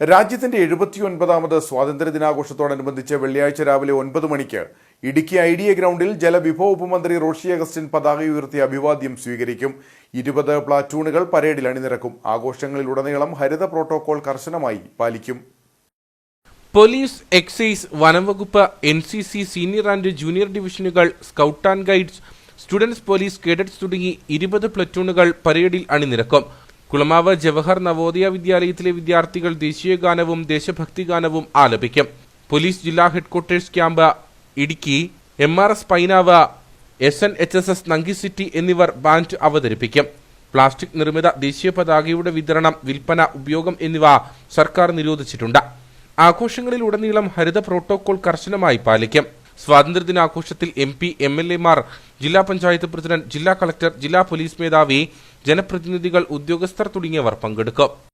രാജ്യത്തിന്റെ എഴുപത്തിയൊൻപതാമത് സ്വാതന്ത്ര്യ ദിനാഘോഷത്തോടനുബന്ധിച്ച് വെള്ളിയാഴ്ച രാവിലെ ഒൻപത് മണിക്ക് ഇടുക്കി ഐ ഡി എ ഗ്രൗണ്ടിൽ ജലവിഭവ ഉപമന്ത്രി റോഷി അഗസ്റ്റിൻ പതാക ഉയർത്തി അഭിവാദ്യം സ്വീകരിക്കും. ഇരുപത് പ്ലാറ്റൂണുകൾ പരേഡിൽ അണിനിരക്കും. ആഘോഷങ്ങളിലുടനീളം ഹരിത പ്രോട്ടോകോൾ കർശനമായി പാലിക്കും. പോലീസ് എക്സൈസ് വനംവകുപ്പ് N C C senior and junior ഡിവിഷനുകൾ scout and guides students police cadets തുടങ്ങി ഇരുപത് പ്ലറ്റൂണുകൾ പരേഡിൽ അണിനിരക്കും. കുളമാവ് ജവഹർ നവോദയ വിദ്യാലയത്തിലെ വിദ്യാർത്ഥികൾ ദേശീയ ഗാനവും ദേശഭക്തി ഗാനവും ആലപിക്കും. പോലീസ് ജില്ലാ headquarters camp Idukki M R S Painavu S N H S S നങ്കി city എന്നിവർ ബാൻഡ് അവതരിപ്പിക്കും. പ്ലാസ്റ്റിക് നിർമ്മിത ദേശീയ പതാകയുടെ വിതരണം വിൽപ്പന ഉപയോഗം എന്നിവ സർക്കാർ നിരോധിച്ചിട്ടുണ്ട്. ആഘോഷങ്ങളിലുടനീളം ഹരിത പ്രോട്ടോകോൾ കർശനമായി പാലിക്കും. സ്വാതന്ത്ര്യദിനാഘോഷത്തിൽ എം പി എം എൽ എമാർ ജില്ലാ പഞ്ചായത്ത് പ്രസിഡന്റ് ജില്ലാ കളക്ടർ ജില്ലാ പോലീസ് മേധാവി ജനപ്രതിനിധികൾ ഉദ്യോഗസ്ഥർ തുടങ്ങിയവർ പങ്കെടുക്കും